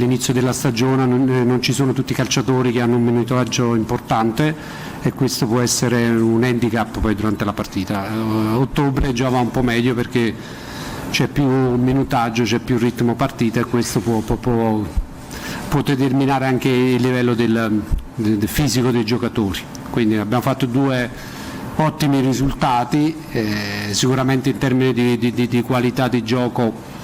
all'inizio della stagione non, eh, non ci sono tutti i calciatori che hanno un minutaggio importante e questo può essere un handicap poi durante la partita. Eh, ottobre già va un po' meglio perché c'è più minutaggio, c'è più ritmo partita e questo può, può, può, può determinare anche il livello del, del fisico dei giocatori. Quindi abbiamo fatto due ottimi risultati, eh, sicuramente in termini di, di, di, qualità di gioco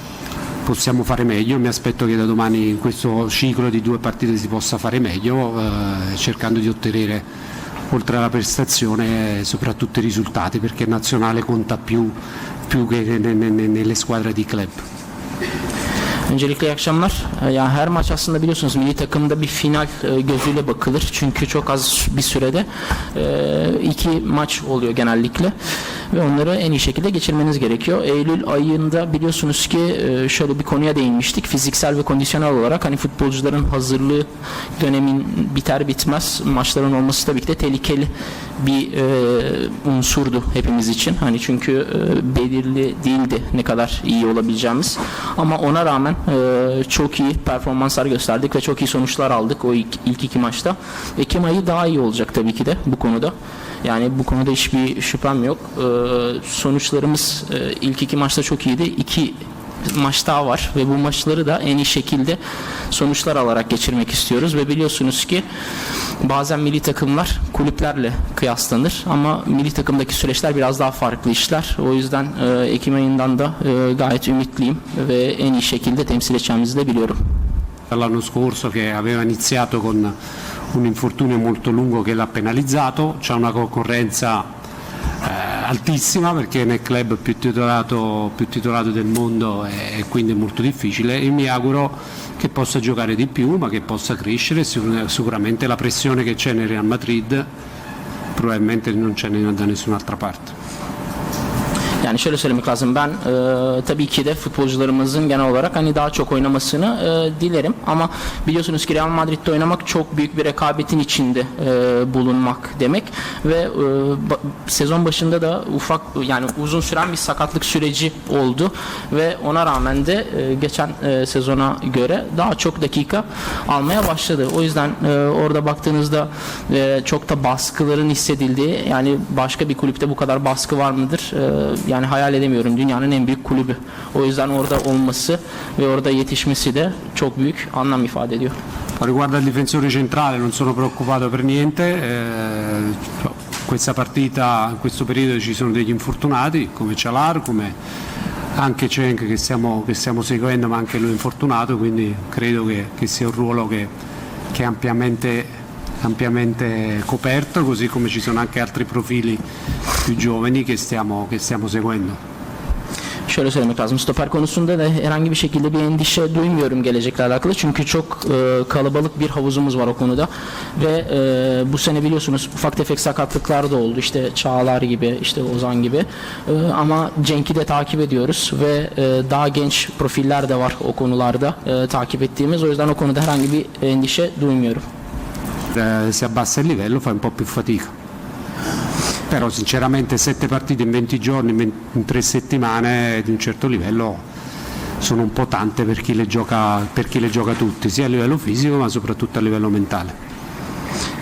possiamo fare meglio, mi aspetto che da domani in questo ciclo di due partite si possa fare meglio, eh, cercando di ottenere oltre alla prestazione soprattutto i risultati perché nazionale conta più, più che nelle squadre di club. Öncelikle iyi akşamlar. Ee, Yani her maç aslında biliyorsunuz milli takımda bir final e, gözüyle bakılır. Çünkü çok az bir sürede e, iki maç oluyor genellikle ve onları en iyi şekilde geçirmeniz gerekiyor. Eylül ayında biliyorsunuz ki e, şöyle bir konuya değinmiştik. Fiziksel ve kondisyonel olarak hani futbolcuların hazırlığı dönemin biter bitmez maçların olması tabii ki de tehlikeli bir unsurdu hepimiz için. Hani çünkü belirli değildi ne kadar iyi olabileceğimiz. Ama ona rağmen e, çok iyi performanslar gösterdik ve çok iyi sonuçlar aldık o ilk, ilk iki maçta. Ekim ayı daha iyi olacak tabii ki de bu konuda. Yani bu konuda hiçbir şüphem yok. E, sonuçlarımız e, ilk iki maçta çok iyiydi. İki maç daha var ve bu maçları da en iyi şekilde sonuçlar alarak geçirmek istiyoruz ve biliyorsunuz ki bazen milli takımlar kulüplerle kıyaslanır ama milli takımdaki süreçler biraz daha farklı işler. O yüzden e, Ekim ayından da e, gayet ümitliyim ve en iyi şekilde temsil edeceğimizi de biliyorum. L'anno scorso che aveva iniziato con un infortunio molto lungo che l'ha penalizzato, c'è una concorrenza altissima perché nel club più titolato, più titolato del mondo e, quindi è molto difficile. E mi auguro che possa giocare di più ma che possa crescere. Sicur- sicuramente la pressione che c'è nel Real Madrid probabilmente non c'è da nessun'altra parte Yani şöyle söylemek lazım ben e, tabii ki de futbolcularımızın genel olarak hani daha çok oynamasını e, dilerim ama biliyorsunuz ki Real Madrid'de oynamak çok büyük bir rekabetin içinde e, bulunmak demek ve e, ba- sezon başında da ufak yani uzun süren bir sakatlık süreci oldu ve ona rağmen de e, geçen e, sezona göre daha çok dakika almaya başladı. O yüzden e, orada baktığınızda e, çok da baskıların hissedildiği yani başka bir kulüpte bu kadar baskı var mıdır? E, yani hayal edemiyorum. Dünyanın en büyük kulübü. O yüzden orada olması ve orada yetişmesi de çok büyük anlam ifade ediyor. Riguardo al difensore centrale non sono preoccupato per niente, eh, questa partita, in questo periodo ci sono degli infortunati come Cialar, come anche Cenk che stiamo, che stiamo seguendo ma anche lui infortunato, quindi credo che, che sia un ruolo che, che è ampiamente, ampiamente coperto, così come ci sono anche altri profili più giovani che stiamo, che stiamo seguendo. Şöyle söylemek lazım. Stoper konusunda da herhangi bir şekilde bir endişe duymuyorum gelecekle alakalı. Çünkü çok e, kalabalık bir havuzumuz var o konuda. Ve e, bu sene biliyorsunuz ufak tefek sakatlıklar da oldu. İşte Çağlar gibi, işte Ozan gibi. E, ama Cenk'i de takip ediyoruz ve e, daha genç profiller de var o konularda e, takip ettiğimiz. O yüzden o konuda herhangi bir endişe duymuyorum. Eh, se abbassa il livello fa un po' più fatica. Però sinceramente sette partite in 20 giorni, in 20 in tre settimane di un certo livello sono un po' tante per chi le gioca, per chi le gioca tutti, sia a livello fisico ma soprattutto a livello mentale.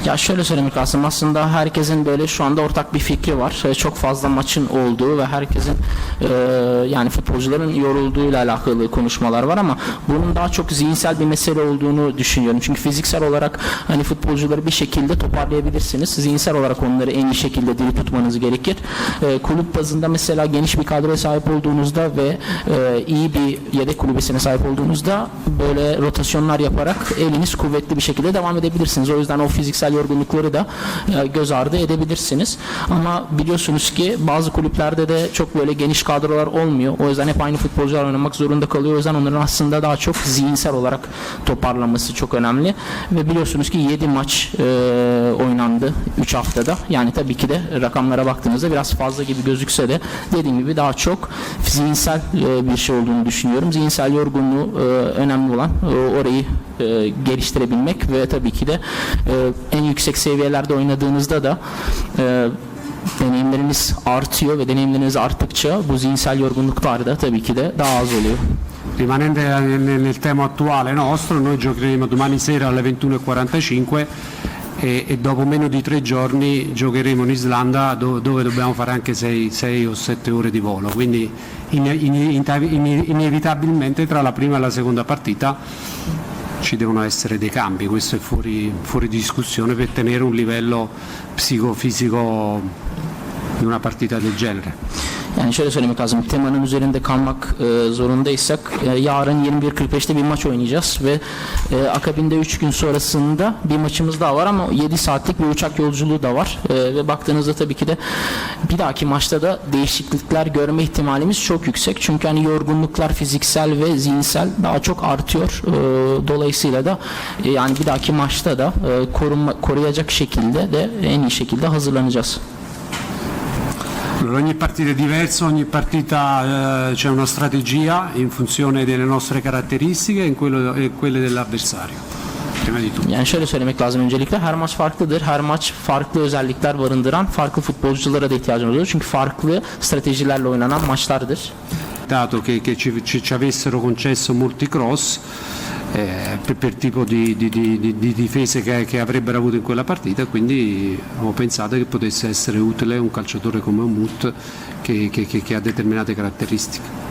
Ya şöyle söylemek lazım aslında herkesin böyle şu anda ortak bir fikri var. E, Çok fazla maçın olduğu ve herkesin e, yani futbolcuların yorulduğuyla alakalı konuşmalar var ama bunun daha çok zihinsel bir mesele olduğunu düşünüyorum. Çünkü fiziksel olarak hani futbolcuları bir şekilde toparlayabilirsiniz. Zihinsel olarak onları en iyi şekilde diri tutmanız gerekir. E, kulüp bazında mesela geniş bir kadroya sahip olduğunuzda ve e, iyi bir yedek kulübesine sahip olduğunuzda böyle rotasyonlar yaparak eliniz kuvvetli bir şekilde devam edebilirsiniz. O yüzden o fiziksel yorgunlukları da e, göz ardı edebilirsiniz. Ama biliyorsunuz ki bazı kulüplerde de çok böyle geniş kadrolar olmuyor. O yüzden hep aynı futbolcular oynamak zorunda kalıyor. O yüzden onların aslında daha çok zihinsel olarak toparlaması çok önemli. Ve biliyorsunuz ki 7 maç e, oynandı 3 haftada. Yani tabii ki de rakamlara baktığınızda biraz fazla gibi gözükse de dediğim gibi daha çok zihinsel e, bir şey olduğunu düşünüyorum. Zihinsel yorgunluğu e, önemli olan e, orayı e, geliştirebilmek ve tabii ki de e, en yüksek seviyelerde oynadığınızda da e, deneyimleriniz artıyor ve deneyimleriniz arttıkça bu zihinsel yorgunluklar da tabii ki de daha az oluyor. Rimanendo nel tema attuale nostro, noi giocheremo domani sera alle 21.45 e, e dopo meno di tre giorni giocheremo in Islanda do- dove dobbiamo fare anche 6 o 7 ore di volo, quindi in- in- in- inevitabilmente tra la prima e la seconda partita ci devono essere dei cambi, questo è fuori, fuori discussione per tenere un livello psicofisico di una partita del genere. Yani şöyle söylemek lazım. Temanın üzerinde kalmak e, zorundaysak e, yarın 21.45'te bir maç oynayacağız ve e, akabinde 3 gün sonrasında bir maçımız daha var ama 7 saatlik bir uçak yolculuğu da var. E, ve baktığınızda tabii ki de bir dahaki maçta da değişiklikler görme ihtimalimiz çok yüksek. Çünkü hani yorgunluklar fiziksel ve zihinsel daha çok artıyor. E, dolayısıyla da e, yani bir dahaki maçta da e, korunma, koruyacak şekilde de en iyi şekilde hazırlanacağız. Allora, ogni partita è diversa, ogni partita eh, c'è una strategia in funzione delle nostre caratteristiche e in quello- e quelle dell'avversario. Prima di tutto. Yani şöyle söylemek lazım öncelikle her maç farklıdır. Her maç farklı özellikler barındıran farklı futbolculara da ihtiyacımız olur. Çünkü farklı stratejilerle oynanan maçlardır. dato che, che ci, ci- ci avessero concesso molti cross eh, per, per tipo di, di- di- di- di difese che, che avrebbero avuto in quella partita, quindi ho pensato che potesse essere utile un calciatore come che, che- che- che ha determinate caratteristiche.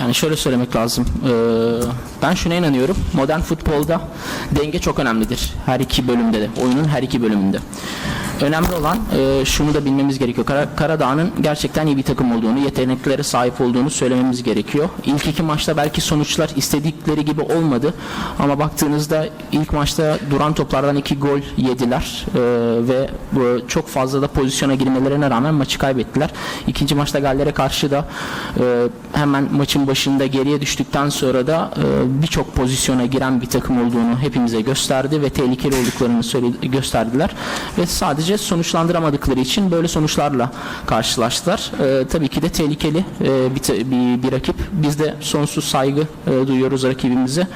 Yani şöyle söylemek lazım. Ee, ben şuna inanıyorum. Modern futbolda denge çok önemlidir. Her iki bölümde de. Oyunun her iki bölümünde. Önemli olan e, şunu da bilmemiz gerekiyor. Kara, Karadağ'ın gerçekten iyi bir takım olduğunu, yeteneklere sahip olduğunu söylememiz gerekiyor. İlk iki maçta belki sonuçlar istedikleri gibi olmadı. Ama baktığınızda ilk maçta duran toplardan iki gol yediler. Ee, ve bu çok fazla da pozisyona girmelerine rağmen maçı kaybettiler. İkinci maçta Galler'e karşı da e, hemen maçın başında geriye düştükten sonra da e, birçok pozisyona giren bir takım olduğunu hepimize gösterdi ve tehlikeli olduklarını söyledi, gösterdiler ve sadece sonuçlandıramadıkları için böyle sonuçlarla karşılaştılar. E, tabii ki de tehlikeli e, bir, bir, bir rakip. Biz de sonsuz saygı e, duyuyoruz rakibimize.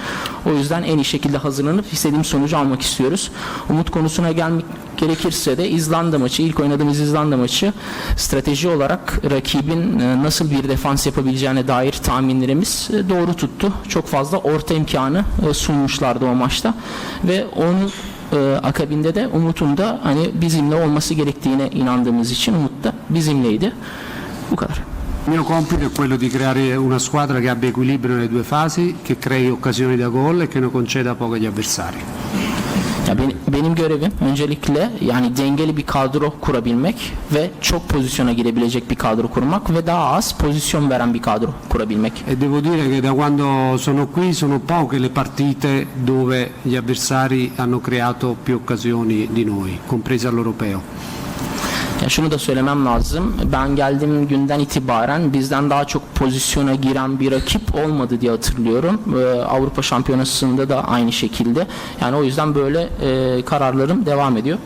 O yüzden en iyi şekilde hazırlanıp istediğim sonucu almak istiyoruz. Umut konusuna gelmek gerekirse de İzlanda maçı, ilk oynadığımız İzlanda maçı strateji olarak rakibin e, nasıl bir defans yapabileceğine dair tahminlerimiz e, doğru tuttu. Çok fazla orta imkanı e, sunmuşlardı o maçta ve onun e, akabinde de Umut'un da hani bizimle olması gerektiğine inandığımız için Umut da bizimleydi. Bu kadar. Il mio compito è quello di creare una squadra che abbia equilibrio nelle due fasi, che crei occasioni da gol e che ne conceda poco agli avversari. Ya benim, benim görevim öncelikle yani dengeli bir kadro kurabilmek ve çok pozisyona girebilecek bir kadro kurmak ve daha az pozisyon veren bir kadro kurabilmek. E devo dire che da quando sono qui sono poche le partite dove gli avversari hanno creato più occasioni di noi, compresa all'europeo. Ya şunu da söylemem lazım. Ben geldiğim günden itibaren bizden daha çok pozisyona giren bir rakip olmadı diye hatırlıyorum. Ee, Avrupa Şampiyonası'nda da aynı şekilde. Yani o yüzden böyle e, kararlarım devam ediyor.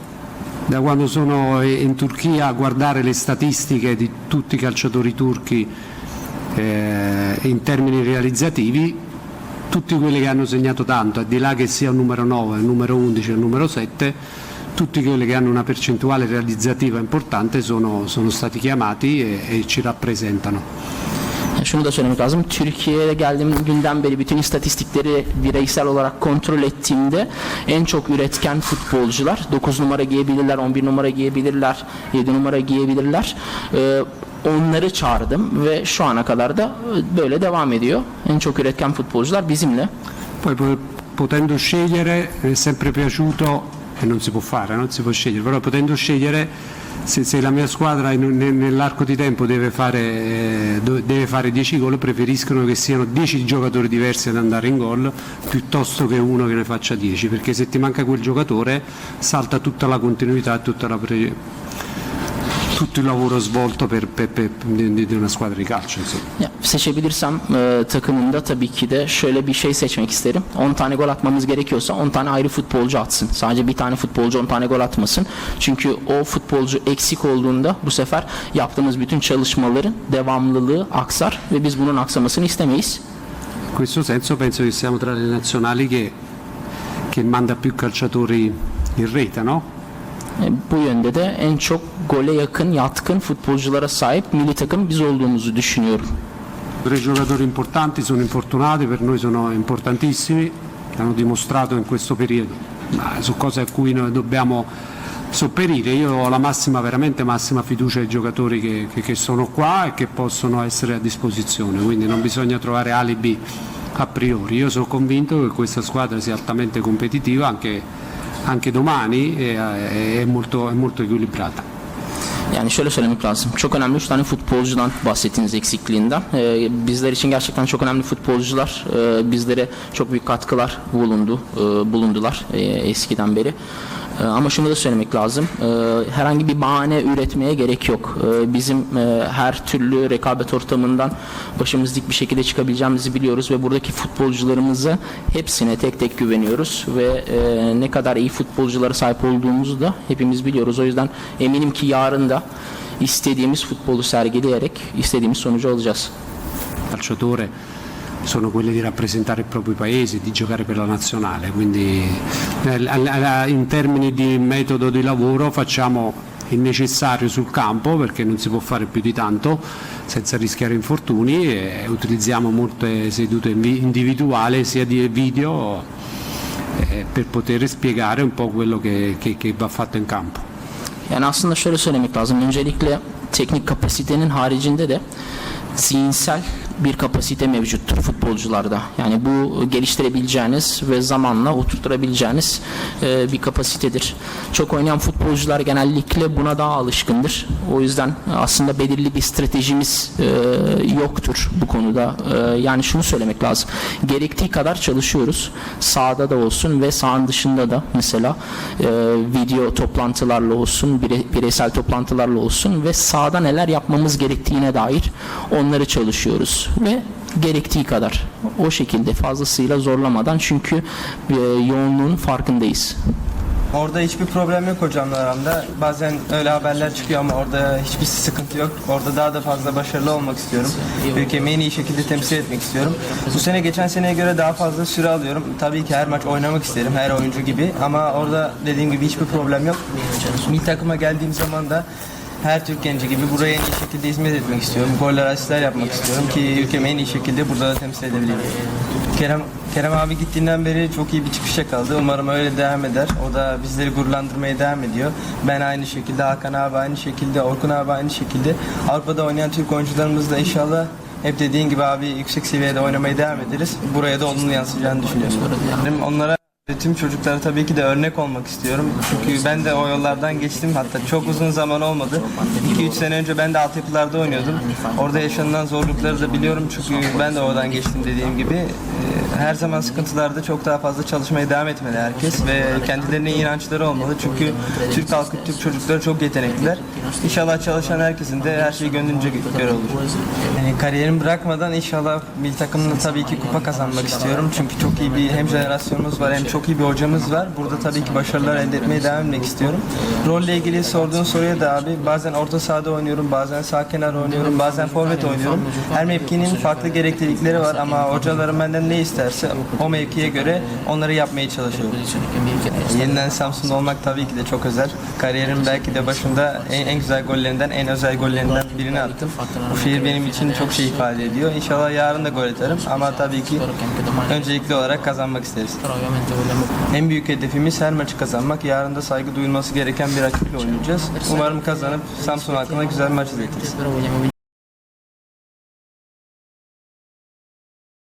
Da quando sono in Turchia a guardare le statistiche di tutti i calciatori turchi eh, in termini realizzativi, tutti quelli che hanno segnato tanto, al di là che sia il numero 9, il numero 11 il numero 7, tutti quelli che hanno una percentuale realizzativa importante sono, sono stati chiamati e, e ci rappresentano. Şunu da söylemek lazım. Türkiye'ye geldiğim günden beri bütün istatistikleri bireysel olarak kontrol ettiğimde en çok üretken futbolcular 9 numara giyebilirler, 11 numara giyebilirler, 7 numara giyebilirler. Ee, onları çağırdım ve şu ana kadar da böyle devam ediyor. En çok üretken futbolcular bizimle. Poi po- potendo scegliere è sempre piaciuto, e non si può fare, non si può scegliere, però potendo scegliere se, se la mia squadra in- ne- nell'arco di tempo deve fare, eh, deve fare 10 gol, preferiscono che siano 10 giocatori diversi ad andare in gol piuttosto che uno che ne faccia 10, perché se ti manca quel giocatore salta tutta la continuità, tutta la pre- tutto il lavoro svolto per, per- per- di, di una squadra di calcio. Insomma. Ya, seçebilirsem e, takımımda tabii ki de şöyle bir şey seçmek isterim. 10 tane gol atmamız gerekiyorsa 10 tane ayrı futbolcu atsın. Sadece bir tane futbolcu 10 tane gol atmasın. Çünkü o futbolcu eksik olduğunda bu sefer yaptığımız bütün çalışmaların devamlılığı aksar ve biz bunun aksamasını istemeyiz. In questo senso penso che siamo tra le nazionali che, che manda più calciatori in rete, no? Bu yönde de en çok gole yakın, yatkın futbolculara sahip milli takım biz olduğumuzu düşünüyorum. Tre giocatori importanti sono infortunati, per noi sono importantissimi, hanno dimostrato in questo periodo, ma su cose a cui noi dobbiamo sopperire. Io ho la massima, veramente massima fiducia ai giocatori che, che- che sono qua e che possono essere a disposizione, quindi non bisogna trovare alibi a priori. Io sono convinto che questa squadra sia altamente competitiva anche, anche domani e e- è molto, è molto equilibrata. Yani şöyle söylemek lazım. Çok önemli 3 tane futbolcudan bahsettiniz eksikliğinden. Ee, bizler için gerçekten çok önemli futbolcular. Ee, bizlere çok büyük katkılar bulundu, e, bulundular e, eskiden beri. E, ama şunu da söylemek lazım. E, herhangi bir bahane üretmeye gerek yok. E, bizim e, her türlü rekabet ortamından başımız dik bir şekilde çıkabileceğimizi biliyoruz ve buradaki futbolcularımıza hepsine tek tek güveniyoruz ve e, ne kadar iyi futbolculara sahip olduğumuzu da hepimiz biliyoruz. O yüzden eminim ki yarın da istediğimiz futbolu sergileyerek istediğimiz sonucu alacağız. calciatore sono quelli di rappresentare il proprio paese, di giocare per la nazionale, quindi eh, in termini di metodo di lavoro facciamo il necessario sul campo perché non si può fare più di tanto senza rischiare infortuni e utilizziamo molte sedute individuali sia di video eh, per poter spiegare un po' quello che- che- che va fatto in campo. Yani aslında şöyle söylemek lazım. Öncelikle teknik kapasitenin haricinde de zihinsel bir kapasite mevcuttur futbolcularda. Yani bu geliştirebileceğiniz ve zamanla oturtturabileceğiniz e, bir kapasitedir. Çok oynayan futbolcular genellikle buna daha alışkındır. O yüzden aslında belirli bir stratejimiz e, yoktur bu konuda. E, yani şunu söylemek lazım. Gerektiği kadar çalışıyoruz. Sahada da olsun ve sahanın dışında da mesela video toplantılarla olsun, bire- bireysel toplantılarla olsun ve sahada neler yapmamız gerektiğine dair onları çalışıyoruz ve gerektiği kadar o şekilde fazlasıyla zorlamadan çünkü e, yoğunluğun farkındayız. Orada hiçbir problem yok hocamla aramda. Bazen öyle haberler çıkıyor ama orada hiçbir sıkıntı yok. Orada daha da fazla başarılı olmak istiyorum. Ülkemi en iyi şekilde temsil etmek istiyorum. Bu sene geçen seneye göre daha fazla süre alıyorum. Tabii ki her maç oynamak isterim her oyuncu gibi ama orada dediğim gibi hiçbir problem yok. Milli takıma geldiğim zaman da her Türk genci gibi buraya en iyi şekilde hizmet etmek istiyorum. Goller, asistler yapmak istiyorum ki ülkemi en iyi şekilde burada da temsil edebileyim. Kerem Kerem abi gittiğinden beri çok iyi bir çıkış yakaladı. Umarım öyle devam eder. O da bizleri gururlandırmaya devam ediyor. Ben aynı şekilde, Hakan abi aynı şekilde, Orkun abi aynı şekilde. Avrupa'da oynayan Türk oyuncularımız da inşallah hep dediğin gibi abi yüksek seviyede oynamaya devam ederiz. Buraya da olumlu yansıyacağını düşünüyorum. Onlara Tüm çocuklara tabii ki de örnek olmak istiyorum. Çünkü ben de o yollardan geçtim. Hatta çok uzun zaman olmadı. 2-3 sene önce ben de altyapılarda oynuyordum. Orada yaşanılan zorlukları da biliyorum. Çünkü ben de oradan geçtim dediğim gibi. Her zaman sıkıntılarda çok daha fazla çalışmaya devam etmeli herkes. Ve kendilerine inançları olmalı. Çünkü Türk halkı, Türk çocukları çok yetenekliler. İnşallah çalışan herkesin de her şey gönlünce göre olur. Yani kariyerimi bırakmadan inşallah milli takımla tabii ki kupa kazanmak istiyorum. Çünkü çok iyi bir hem jenerasyonumuz var hem çok iyi bir hocamız var. Burada tabii ki başarılar elde etmeye devam etmek istiyorum. Rolle ilgili sorduğun soruya da abi bazen orta sahada oynuyorum, bazen sağ kenar oynuyorum, bazen forvet oynuyorum. Her mevkinin farklı gereklilikleri var ama hocalarım benden ne isterse o mevkiye göre onları yapmaya çalışıyorum. Yeniden Samsun'da olmak tabii ki de çok özel. Kariyerim belki de başında en, en güzel gollerinden, en özel gollerinden birini attım. Bu şehir benim için çok şey ifade ediyor. İnşallah yarın da gol atarım ama tabii ki öncelikli olarak kazanmak isteriz. En büyük hedefimiz her maçı kazanmak. Yarın da saygı duyulması gereken bir rakiple oynayacağız. Umarım kazanıp Samsun halkına güzel maç izletiriz.